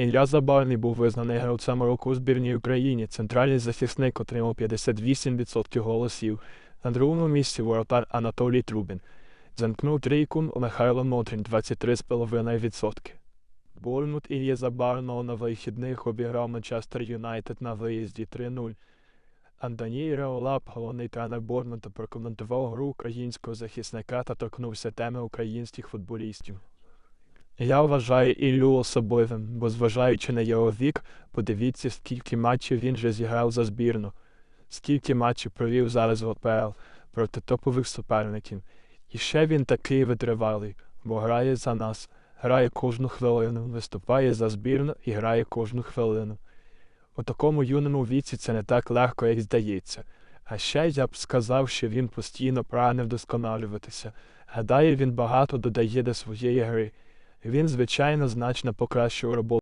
Ілля Забарний був визнаний гравцем року у збірній Україні. Центральний захисник отримав 58% голосів. На другому місці воротар Анатолій Трубін. Замкнув трійку Михайло Мотрин 23,5%. Борнмут Ілля Забарного на вихідних обіграв Манчестер Юнайтед на виїзді 3-0. Антоній Реолап, головний тренер Борнмута, прокоментував гру українського захисника та торкнувся теми українських футболістів. Я вважаю Іллю особливим, бо зважаючи на його вік, подивіться, скільки матчів він вже зіграв за збірну, скільки матчів провів зараз в ОПЛ проти топових суперників. І ще він такий витривалий, бо грає за нас, грає кожну хвилину, виступає за збірну і грає кожну хвилину. У такому юному віці це не так легко, як здається. А ще я б сказав, що він постійно прагне вдосконалюватися. Гадаю, він багато додає до своєї гри. Він, звичайно, значно покращив роботу.